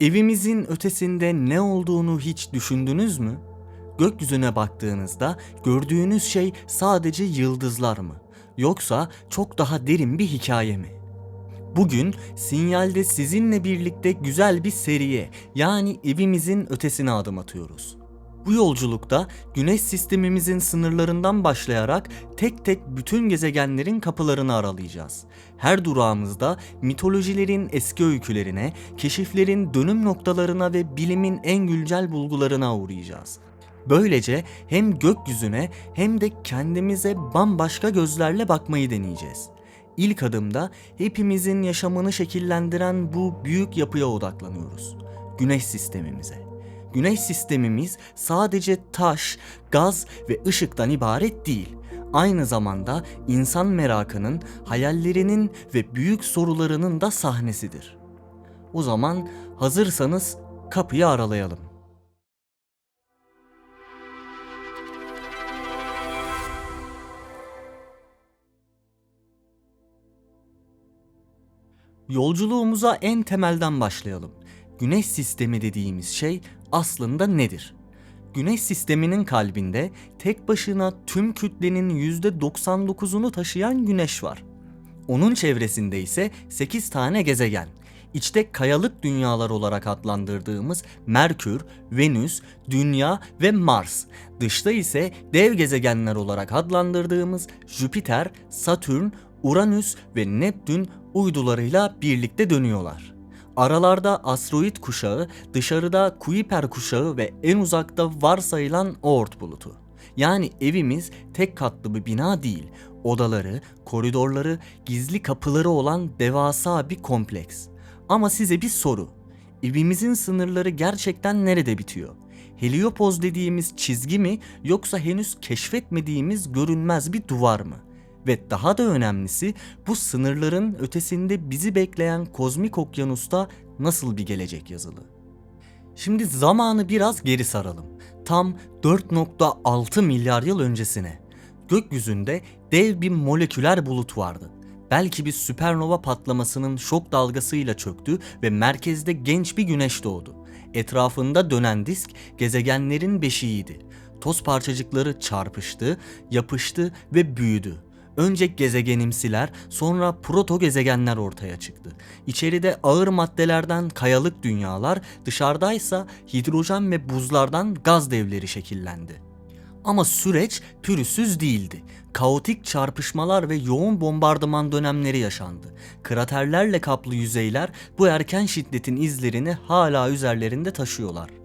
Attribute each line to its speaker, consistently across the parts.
Speaker 1: Evimizin ötesinde ne olduğunu hiç düşündünüz mü? Gökyüzüne baktığınızda gördüğünüz şey sadece yıldızlar mı? Yoksa çok daha derin bir hikaye mi? Bugün Sinyal'de sizinle birlikte güzel bir seriye yani evimizin ötesine adım atıyoruz. Bu yolculukta güneş sistemimizin sınırlarından başlayarak tek tek bütün gezegenlerin kapılarını aralayacağız. Her durağımızda mitolojilerin eski öykülerine, keşiflerin dönüm noktalarına ve bilimin en güncel bulgularına uğrayacağız. Böylece hem gökyüzüne hem de kendimize bambaşka gözlerle bakmayı deneyeceğiz. İlk adımda hepimizin yaşamını şekillendiren bu büyük yapıya odaklanıyoruz. Güneş sistemimize. Güneş sistemimiz sadece taş, gaz ve ışıktan ibaret değil. Aynı zamanda insan merakının, hayallerinin ve büyük sorularının da sahnesidir. O zaman hazırsanız kapıyı aralayalım. Yolculuğumuza en temelden başlayalım. Güneş sistemi dediğimiz şey aslında nedir? Güneş sisteminin kalbinde tek başına tüm kütlenin %99'unu taşıyan güneş var. Onun çevresinde ise 8 tane gezegen. İçte kayalık dünyalar olarak adlandırdığımız Merkür, Venüs, Dünya ve Mars. Dışta ise dev gezegenler olarak adlandırdığımız Jüpiter, Satürn, Uranüs ve Neptün uydularıyla birlikte dönüyorlar. Aralarda asteroid kuşağı, dışarıda Kuiper kuşağı ve en uzakta varsayılan Oort bulutu. Yani evimiz tek katlı bir bina değil, odaları, koridorları, gizli kapıları olan devasa bir kompleks. Ama size bir soru. Evimizin sınırları gerçekten nerede bitiyor? Heliopoz dediğimiz çizgi mi yoksa henüz keşfetmediğimiz görünmez bir duvar mı? Ve daha da önemlisi bu sınırların ötesinde bizi bekleyen kozmik okyanusta nasıl bir gelecek yazılı. Şimdi zamanı biraz geri saralım. Tam 4.6 milyar yıl öncesine. Gökyüzünde dev bir moleküler bulut vardı. Belki bir süpernova patlamasının şok dalgasıyla çöktü ve merkezde genç bir güneş doğdu. Etrafında dönen disk gezegenlerin beşiğiydi. Toz parçacıkları çarpıştı, yapıştı ve büyüdü. Önce gezegenimsiler, sonra proto gezegenler ortaya çıktı. İçeride ağır maddelerden kayalık dünyalar, dışarıdaysa hidrojen ve buzlardan gaz devleri şekillendi. Ama süreç pürüzsüz değildi. Kaotik çarpışmalar ve yoğun bombardıman dönemleri yaşandı. Kraterlerle kaplı yüzeyler bu erken şiddetin izlerini hala üzerlerinde taşıyorlar.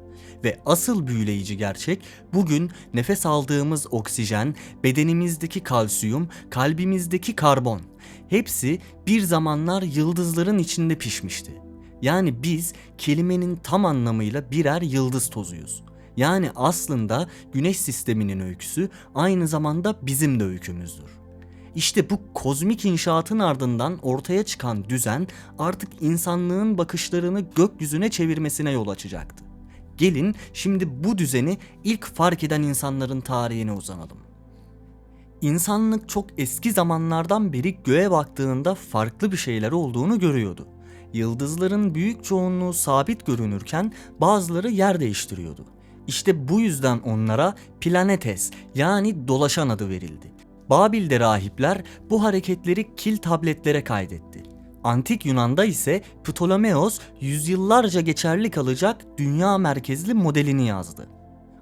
Speaker 1: Ve asıl büyüleyici gerçek bugün nefes aldığımız oksijen, bedenimizdeki kalsiyum, kalbimizdeki karbon. Hepsi bir zamanlar yıldızların içinde pişmişti. Yani biz kelimenin tam anlamıyla birer yıldız tozuyuz. Yani aslında güneş sisteminin öyküsü aynı zamanda bizim de öykümüzdür. İşte bu kozmik inşaatın ardından ortaya çıkan düzen artık insanlığın bakışlarını gökyüzüne çevirmesine yol açacaktı. Gelin şimdi bu düzeni ilk fark eden insanların tarihine uzanalım. İnsanlık çok eski zamanlardan beri göğe baktığında farklı bir şeyler olduğunu görüyordu. Yıldızların büyük çoğunluğu sabit görünürken bazıları yer değiştiriyordu. İşte bu yüzden onlara planetes yani dolaşan adı verildi. Babil'de rahipler bu hareketleri kil tabletlere kaydetti. Antik Yunan'da ise Ptolemeos yüzyıllarca geçerli kalacak dünya merkezli modelini yazdı.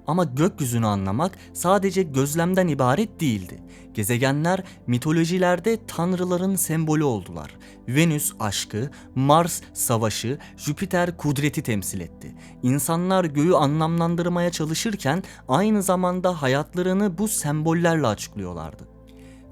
Speaker 1: Ama gökyüzünü anlamak sadece gözlemden ibaret değildi. Gezegenler mitolojilerde tanrıların sembolü oldular. Venüs aşkı, Mars savaşı, Jüpiter kudreti temsil etti. İnsanlar göğü anlamlandırmaya çalışırken aynı zamanda hayatlarını bu sembollerle açıklıyorlardı.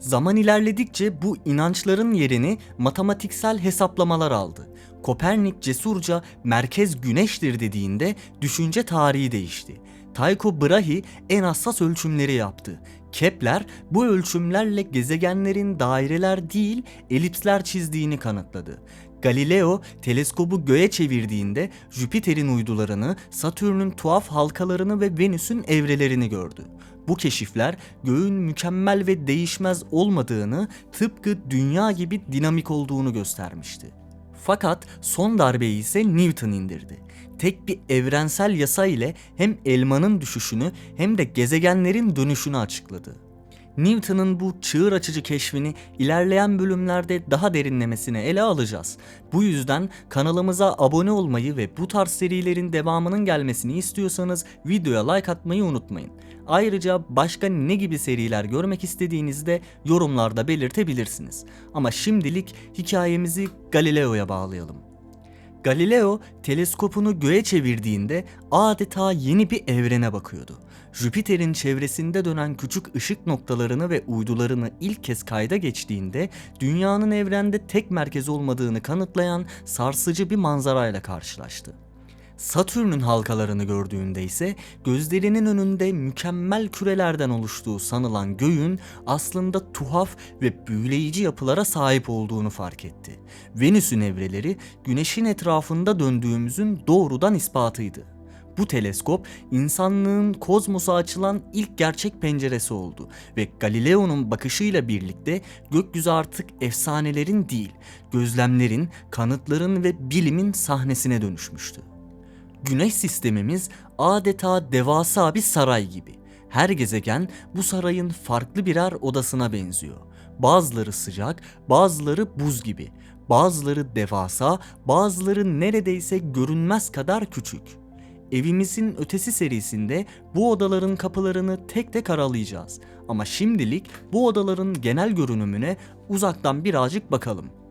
Speaker 1: Zaman ilerledikçe bu inançların yerini matematiksel hesaplamalar aldı. Kopernik cesurca merkez güneştir dediğinde düşünce tarihi değişti. Tycho Brahe en hassas ölçümleri yaptı. Kepler bu ölçümlerle gezegenlerin daireler değil elipsler çizdiğini kanıtladı. Galileo teleskobu göğe çevirdiğinde Jüpiter'in uydularını, Satürn'ün tuhaf halkalarını ve Venüs'ün evrelerini gördü. Bu keşifler göğün mükemmel ve değişmez olmadığını, tıpkı dünya gibi dinamik olduğunu göstermişti. Fakat son darbeyi ise Newton indirdi. Tek bir evrensel yasa ile hem elmanın düşüşünü hem de gezegenlerin dönüşünü açıkladı. Newton'un bu çığır açıcı keşfini ilerleyen bölümlerde daha derinlemesine ele alacağız. Bu yüzden kanalımıza abone olmayı ve bu tarz serilerin devamının gelmesini istiyorsanız videoya like atmayı unutmayın. Ayrıca başka ne gibi seriler görmek istediğinizi de yorumlarda belirtebilirsiniz. Ama şimdilik hikayemizi Galileo'ya bağlayalım. Galileo teleskopunu göğe çevirdiğinde adeta yeni bir evrene bakıyordu. Jüpiter'in çevresinde dönen küçük ışık noktalarını ve uydularını ilk kez kayda geçtiğinde dünyanın evrende tek merkez olmadığını kanıtlayan sarsıcı bir manzarayla karşılaştı. Satürn'ün halkalarını gördüğünde ise gözlerinin önünde mükemmel kürelerden oluştuğu sanılan göğün aslında tuhaf ve büyüleyici yapılara sahip olduğunu fark etti. Venüs'ün evreleri güneşin etrafında döndüğümüzün doğrudan ispatıydı. Bu teleskop insanlığın kozmosa açılan ilk gerçek penceresi oldu ve Galileo'nun bakışıyla birlikte gökyüzü artık efsanelerin değil, gözlemlerin, kanıtların ve bilimin sahnesine dönüşmüştü. Güneş sistemimiz adeta devasa bir saray gibi. Her gezegen bu sarayın farklı birer odasına benziyor. Bazıları sıcak, bazıları buz gibi. Bazıları devasa, bazıları neredeyse görünmez kadar küçük. Evimizin ötesi serisinde bu odaların kapılarını tek tek aralayacağız. Ama şimdilik bu odaların genel görünümüne uzaktan birazcık bakalım.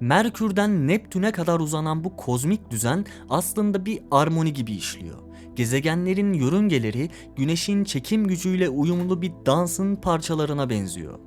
Speaker 1: Merkür'den Neptün'e kadar uzanan bu kozmik düzen aslında bir armoni gibi işliyor. Gezegenlerin yörüngeleri güneşin çekim gücüyle uyumlu bir dansın parçalarına benziyor.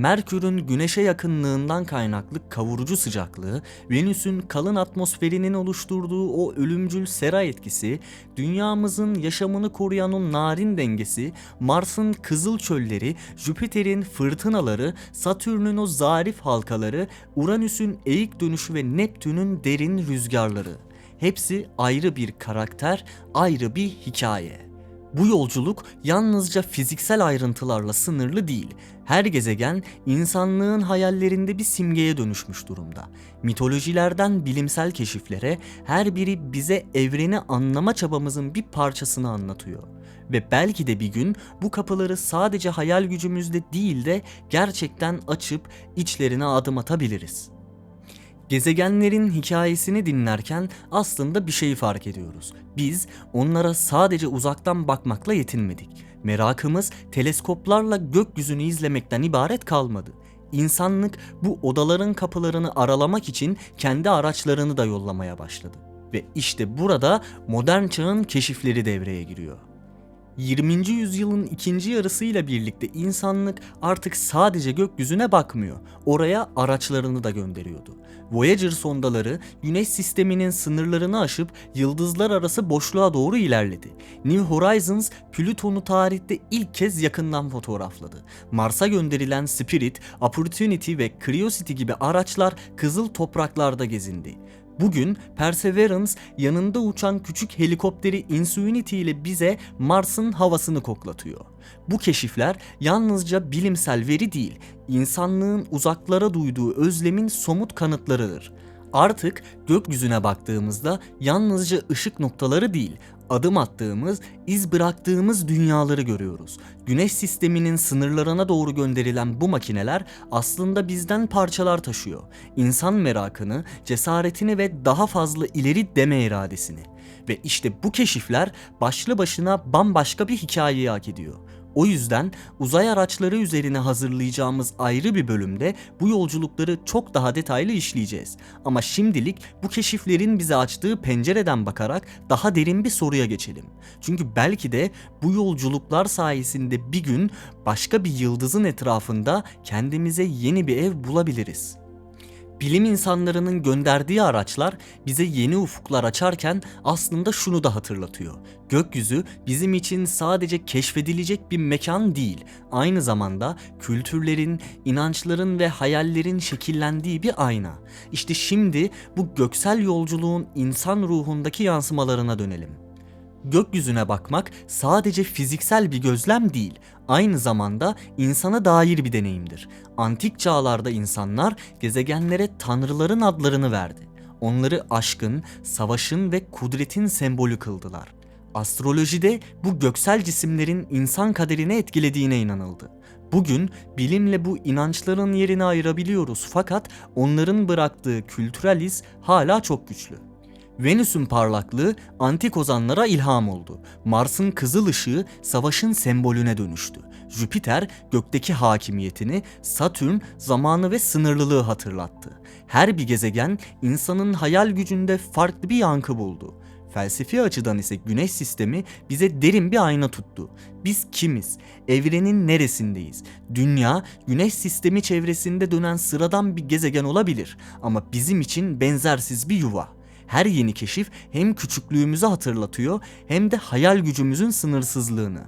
Speaker 1: Merkür'ün güneşe yakınlığından kaynaklı kavurucu sıcaklığı, Venüs'ün kalın atmosferinin oluşturduğu o ölümcül sera etkisi, dünyamızın yaşamını koruyan o narin dengesi, Mars'ın kızıl çölleri, Jüpiter'in fırtınaları, Satürn'ün o zarif halkaları, Uranüs'ün eğik dönüşü ve Neptün'ün derin rüzgarları. Hepsi ayrı bir karakter, ayrı bir hikaye. Bu yolculuk yalnızca fiziksel ayrıntılarla sınırlı değil. Her gezegen insanlığın hayallerinde bir simgeye dönüşmüş durumda. Mitolojilerden bilimsel keşiflere her biri bize evreni anlama çabamızın bir parçasını anlatıyor. Ve belki de bir gün bu kapıları sadece hayal gücümüzde değil de gerçekten açıp içlerine adım atabiliriz. Gezegenlerin hikayesini dinlerken aslında bir şeyi fark ediyoruz. Biz onlara sadece uzaktan bakmakla yetinmedik. Merakımız teleskoplarla gökyüzünü izlemekten ibaret kalmadı. İnsanlık bu odaların kapılarını aralamak için kendi araçlarını da yollamaya başladı. Ve işte burada modern çağın keşifleri devreye giriyor. 20. yüzyılın ikinci yarısıyla birlikte insanlık artık sadece gökyüzüne bakmıyor. Oraya araçlarını da gönderiyordu. Voyager sondaları güneş sisteminin sınırlarını aşıp yıldızlar arası boşluğa doğru ilerledi. New Horizons Plüton'u tarihte ilk kez yakından fotoğrafladı. Mars'a gönderilen Spirit, Opportunity ve Curiosity gibi araçlar kızıl topraklarda gezindi. Bugün Perseverance yanında uçan küçük helikopteri Ingenuity ile bize Mars'ın havasını koklatıyor. Bu keşifler yalnızca bilimsel veri değil, insanlığın uzaklara duyduğu özlemin somut kanıtlarıdır. Artık gökyüzüne baktığımızda yalnızca ışık noktaları değil, adım attığımız, iz bıraktığımız dünyaları görüyoruz. Güneş sisteminin sınırlarına doğru gönderilen bu makineler aslında bizden parçalar taşıyor. İnsan merakını, cesaretini ve daha fazla ileri deme iradesini. Ve işte bu keşifler başlı başına bambaşka bir hikayeyi hak ediyor. O yüzden uzay araçları üzerine hazırlayacağımız ayrı bir bölümde bu yolculukları çok daha detaylı işleyeceğiz. Ama şimdilik bu keşiflerin bize açtığı pencereden bakarak daha derin bir soruya geçelim. Çünkü belki de bu yolculuklar sayesinde bir gün başka bir yıldızın etrafında kendimize yeni bir ev bulabiliriz. Bilim insanlarının gönderdiği araçlar bize yeni ufuklar açarken aslında şunu da hatırlatıyor. Gökyüzü bizim için sadece keşfedilecek bir mekan değil, aynı zamanda kültürlerin, inançların ve hayallerin şekillendiği bir ayna. İşte şimdi bu göksel yolculuğun insan ruhundaki yansımalarına dönelim. Gökyüzüne bakmak sadece fiziksel bir gözlem değil, aynı zamanda insana dair bir deneyimdir. Antik çağlarda insanlar gezegenlere tanrıların adlarını verdi. Onları aşkın, savaşın ve kudretin sembolü kıldılar. Astrolojide bu göksel cisimlerin insan kaderini etkilediğine inanıldı. Bugün bilimle bu inançların yerini ayırabiliyoruz fakat onların bıraktığı kültürel iz hala çok güçlü. Venüs'ün parlaklığı antik ozanlara ilham oldu. Mars'ın kızıl ışığı savaşın sembolüne dönüştü. Jüpiter gökteki hakimiyetini, Satürn zamanı ve sınırlılığı hatırlattı. Her bir gezegen insanın hayal gücünde farklı bir yankı buldu. Felsefi açıdan ise güneş sistemi bize derin bir ayna tuttu. Biz kimiz? Evrenin neresindeyiz? Dünya, güneş sistemi çevresinde dönen sıradan bir gezegen olabilir ama bizim için benzersiz bir yuva. Her yeni keşif hem küçüklüğümüzü hatırlatıyor hem de hayal gücümüzün sınırsızlığını.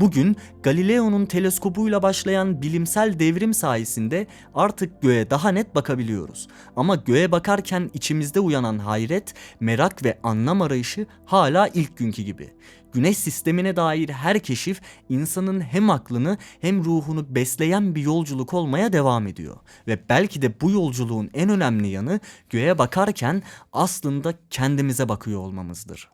Speaker 1: Bugün Galileo'nun teleskopuyla başlayan bilimsel devrim sayesinde artık göğe daha net bakabiliyoruz. Ama göğe bakarken içimizde uyanan hayret, merak ve anlam arayışı hala ilk günkü gibi. Güneş sistemine dair her keşif insanın hem aklını hem ruhunu besleyen bir yolculuk olmaya devam ediyor. Ve belki de bu yolculuğun en önemli yanı göğe bakarken aslında kendimize bakıyor olmamızdır.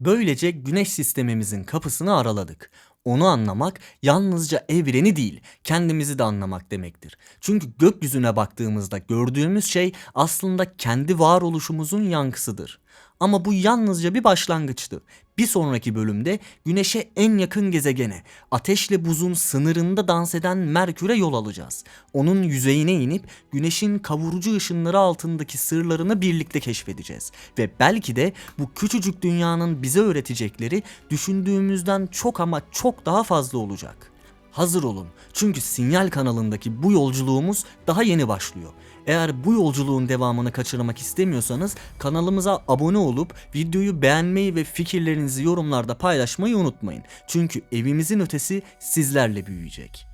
Speaker 1: Böylece güneş sistemimizin kapısını araladık. Onu anlamak yalnızca evreni değil, kendimizi de anlamak demektir. Çünkü gökyüzüne baktığımızda gördüğümüz şey aslında kendi varoluşumuzun yankısıdır. Ama bu yalnızca bir başlangıçtı. Bir sonraki bölümde Güneş'e en yakın gezegene, ateşle buzun sınırında dans eden Merkür'e yol alacağız. Onun yüzeyine inip Güneş'in kavurucu ışınları altındaki sırlarını birlikte keşfedeceğiz. Ve belki de bu küçücük dünyanın bize öğretecekleri düşündüğümüzden çok ama çok daha fazla olacak. Hazır olun çünkü Sinyal kanalındaki bu yolculuğumuz daha yeni başlıyor. Eğer bu yolculuğun devamını kaçırmak istemiyorsanız kanalımıza abone olup videoyu beğenmeyi ve fikirlerinizi yorumlarda paylaşmayı unutmayın. Çünkü evimizin ötesi sizlerle büyüyecek.